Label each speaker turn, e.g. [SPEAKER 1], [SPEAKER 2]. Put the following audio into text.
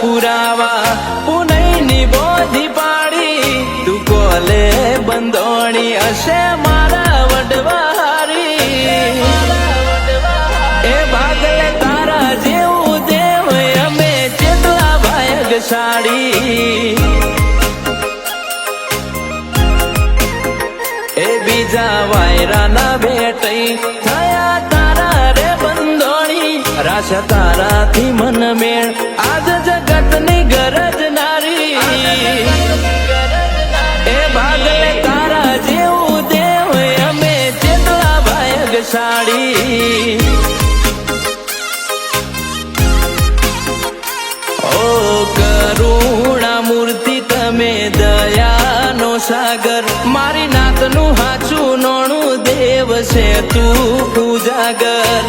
[SPEAKER 1] પુરાવા પુનઈની બોધી પાડી. તું કોલે બંધોણી હશે મારા વડવારી. એ ભાગલે તારા જેવું દેવ, અમે ચેતલા સાડી એ બીજા વાયરાના ભેટઈ થયા તારા રે બંધોણી. રાશા તારાથી મન મેળ ભાયગશાળી ઓ કરુણા મૂર્તિ તમે દયાનો સાગર મારી નાતનું હાચું નોણું, દેવ છે તું ઉજાગર